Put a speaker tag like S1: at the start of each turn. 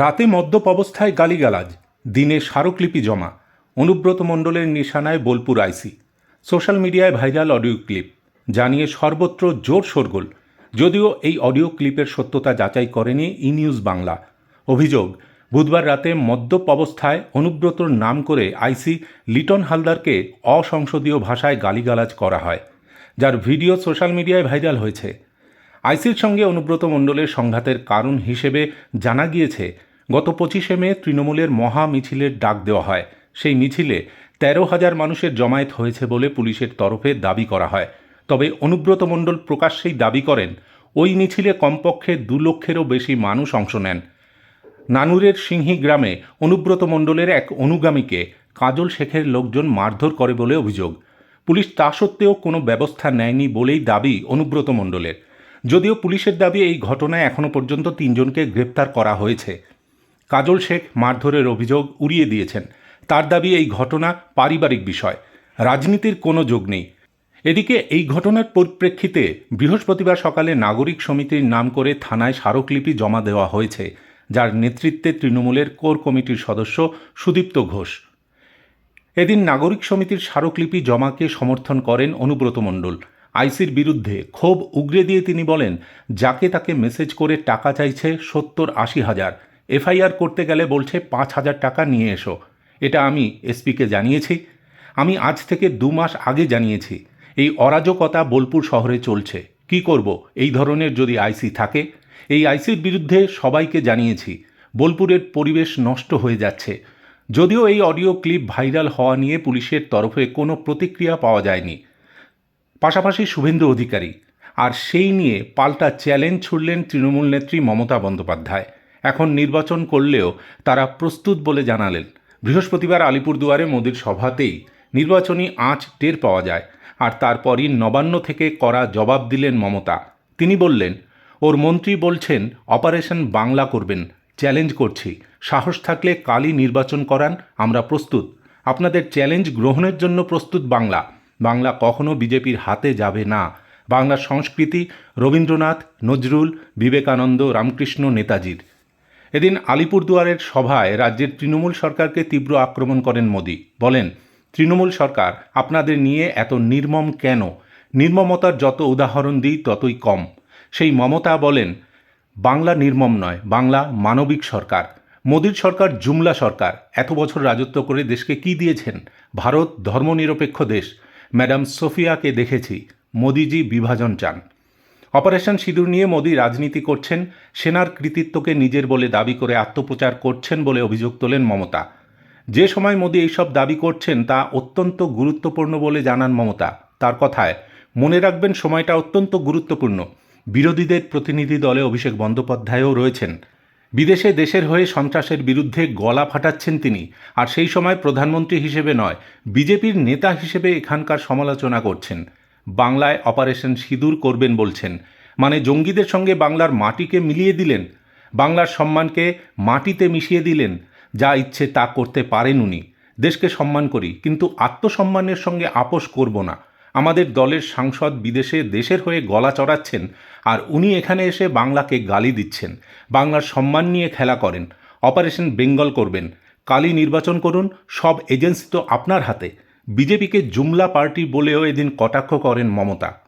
S1: রাতে মদ্যপ অবস্থায় গালিগালাজ, দিনে স্মারকলিপি জমা, অনুব্রত মণ্ডলের নিশানায় বোলপুর আইসি। সোশ্যাল মিডিয়ায় ভাইরাল অডিও ক্লিপ, জানিয়ে সর্বত্র জোর শোরগোল, যদিও এই অডিও ক্লিপের সত্যতা যাচাই করেনি ই নিউজ বাংলা। অভিযোগ, বুধবার রাতে মদ্যপ অবস্থায় অনুব্রতর নাম করে আইসি লিটন হালদারকে অসংসদীয় ভাষায় গালিগালাজ করা হয়, যার ভিডিও সোশ্যাল মিডিয়ায় ভাইরাল হয়েছে। আইসির সঙ্গে অনুব্রত মণ্ডলের সংঘাতের কারণ হিসেবে জানা গিয়েছে, গত পঁচিশে মে তৃণমূলের মহা মিছিলের ডাক দেওয়া হয়। সেই মিছিলে তেরো হাজার মানুষের জমায়েত হয়েছে বলে পুলিশের তরফে দাবি করা হয়। তবে অনুব্রত মণ্ডল প্রকাশ্যেই দাবি করেন, ওই মিছিলে কমপক্ষে দু লক্ষেরও বেশি মানুষ অংশ নেন। নানুরের সিংহি গ্রামে অনুব্রত মণ্ডলের এক অনুগামীকে কাজল শেখের লোকজন মারধর করে বলে অভিযোগ। পুলিশ তা সত্ত্বেও কোনো ব্যবস্থা নেয়নি বলেই দাবি অনুব্রত মণ্ডলের। যদিও পুলিশের দাবি এই ঘটনায় এখনও পর্যন্ত তিনজনকে গ্রেপ্তার করা হয়েছে। কাজল শেখ মারধরের অভিযোগ উড়িয়ে দিয়েছেন। তার দাবি এই ঘটনা পারিবারিক বিষয়। রাজনীতির কোনো যোগ নেই। এদিকে এই ঘটনার পরিপ্রেক্ষিতে বৃহস্পতিবার সকালে নাগরিক সমিতির নাম করে থানায় স্মারকলিপি জমা দেওয়া হয়েছে, যার নেতৃত্বে তৃণমূলের কোর কমিটির সদস্য সুদীপ্ত ঘোষ। এদিন নাগরিক সমিতির স্মারকলিপি জমাকে সমর্থন করেন অনুব্রত মণ্ডল। আইসির বিরুদ্ধে ক্ষোভ উগরে দিয়ে তিনি বলেন, যাকে তাকে মেসেজ করে টাকা চাইছে সত্তর আশি হাজার। এফআইআর করতে গেলে বলছে পাঁচ হাজার টাকা নিয়ে এসো। এটা আমি এসপিকে জানিয়েছি। আমি আজ থেকে দু মাস আগে জানিয়েছি, এই অরাজকতা বোলপুর শহরে চলছে। কি করব? এই ধরনের যদি আইসি থাকে, এই আইসির বিরুদ্ধে সবাইকে জানিয়েছি, বোলপুরের পরিবেশ নষ্ট হয়ে যাচ্ছে। যদিও এই অডিও ক্লিপ ভাইরাল হওয়া নিয়ে পুলিশের তরফে কোনো প্রতিক্রিয়া পাওয়া যায়নি। পাশাপাশি শুভেন্দু অধিকারী। আর সেই নিয়ে পাল্টা চ্যালেঞ্জ ছুড়লেন তৃণমূল নেত্রী মমতা বন্দ্যোপাধ্যায়। এখন নির্বাচন করলেও তারা প্রস্তুত বলে জানালেন। বৃহস্পতিবার আলিপুরদুয়ারে মোদির সভাতেই নির্বাচনী আঁচ টের পাওয়া যায়। আর তারপরই নবান্ন থেকে করা জবাব দিলেন মমতা। তিনি বললেন, ওর মন্ত্রী বলছেন, অপারেশন বাংলা করবেন, চ্যালেঞ্জ করছি। সাহস থাকলে কালই নির্বাচন করান, আমরা প্রস্তুত। আপনাদের চ্যালেঞ্জ গ্রহণের জন্য প্রস্তুত বাংলা। বাংলা কখনো বিজেপির হাতে যাবে না। বাংলার সংস্কৃতি, রবীন্দ্রনাথ, নজরুল, বিবেকানন্দ, রামকৃষ্ণ, নেতাজির। এদিন আলিপুরদুয়ারের সভায় রাজ্যের তৃণমূল সরকারকে তীব্র আক্রমণ করেন মোদী। বলেন, তৃণমূল সরকার আপনাদের নিয়ে এত নির্মম কেন? নির্মমতার যত উদাহরণ দিই ততই কম। সেই মমতা বলেন, বাংলা নির্মম নয়, বাংলা মানবিক সরকার। মোদীর সরকার জুমলা সরকার। এত বছর রাজত্ব করে দেশকে কি দিয়েছেন? ভারত ধর্মনিরপেক্ষ দেশ। ম্যাডাম সোফিয়াকে দেখেছি। মোদিজি বিভাজন চান। অপারেশন সিঁদুর নিয়ে মোদি রাজনীতি করছেন, সেনার কৃতিত্বকে নিজের বলে দাবি করে আত্মপ্রচার করছেন বলে অভিযোগ তোলেন মমতা। যে সময় মোদি এইসব দাবি করছেন, তা অত্যন্ত গুরুত্বপূর্ণ বলে জানান মমতা। তার কথায়, মনে রাখবেন, সময়টা অত্যন্ত গুরুত্বপূর্ণ। বিরোধীদের প্রতিনিধি দলে অভিষেক বন্দ্যোপাধ্যায়ও রয়েছেন। বিদেশে দেশের হয়ে সন্ত্রাসের বিরুদ্ধে গলা ফাটাচ্ছেন তিনি। আর সেই সময় প্রধানমন্ত্রী হিসেবে নয়, বিজেপির নেতা হিসেবে এখানকার সমালোচনা করছেন। বাংলায় অপারেশন সিঁদুর করবেন বলছেন। মানে জঙ্গিদের সঙ্গে বাংলার মাটিকে মিলিয়ে দিলেন? বাংলার সম্মানকে মাটিতে মিশিয়ে দিলেন? যা ইচ্ছে তা করতে পারেন উনি। দেশকে সম্মান করি, কিন্তু আত্মসম্মানের সঙ্গে আপোষ করব না। আমাদের দলের সাংসদ বিদেশে দেশের হয়ে গলা চড়াচ্ছেন আর উনি এখানে এসে বাংলাকে গালি দিচ্ছেন। বাংলার সম্মান নিয়ে খেলা করেন। অপারেশন বেঙ্গল করবেন। কালি নির্বাচন করুন। সব এজেন্সি তো আপনার হাতে। বিজেপিকে জুমলা পার্টি বলেও এদিন কটাক্ষ করেন মমতা।